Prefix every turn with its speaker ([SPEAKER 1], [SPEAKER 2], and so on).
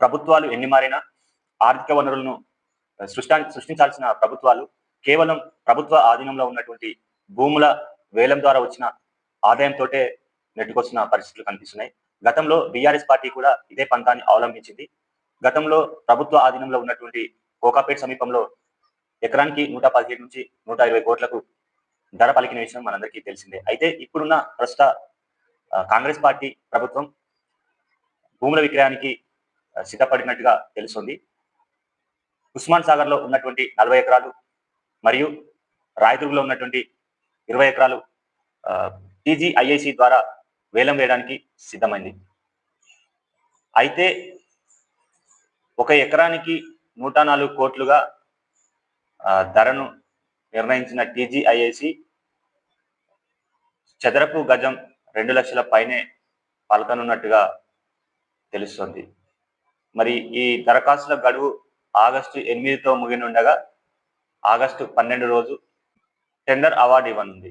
[SPEAKER 1] ప్రభుత్వాలు ఎన్ని మారినా ఆర్థిక వనరులను సృష్టా సృష్టించాల్సిన ప్రభుత్వాలు కేవలం ప్రభుత్వ ఆధీనంలో ఉన్నటువంటి భూముల వేలం ద్వారా వచ్చిన ఆదాయంతో నెట్టుకొస్తున్న పరిస్థితులు కనిపిస్తున్నాయి. గతంలో బీఆర్ఎస్ పార్టీ కూడా ఇదే పంతాన్ని అవలంబించింది. గతంలో ప్రభుత్వ ఆధీనంలో ఉన్నటువంటి కోకాపేట్ సమీపంలో ఎకరానికి నూట పదిహేడు నుంచి నూట ఇరవై కోట్లకు ధర పలికిన విషయం మనందరికీ తెలిసిందే. అయితే ఇప్పుడున్న ప్రస్తుత కాంగ్రెస్ పార్టీ ప్రభుత్వం భూముల విక్రయానికి సిద్ధపడినట్టుగా తెలుస్తుంది. ఉస్మాన్ సాగర్లో ఉన్నటువంటి నలభై ఎకరాలు మరియు రాయదుర్గులో ఉన్నటువంటి ఇరవై ఎకరాలు టీజీఐఐసి ద్వారా వేలం వేయడానికి సిద్ధమైంది. అయితే ఒక ఎకరానికి నూట నాలుగు కోట్లుగా ధరను నిర్ణయించిన టీజీఐఐసి చదరపు గజం రెండు లక్షల పైనే పలకనున్నట్టుగా తెలుస్తుంది. మరి ఈ దరఖాస్తుల గడువు ఆగస్టు ఎనిమిదితో ముగినుండగా ఆగస్టు పన్నెండు రోజు టెండర్ అవార్డు ఇవ్వనుంది.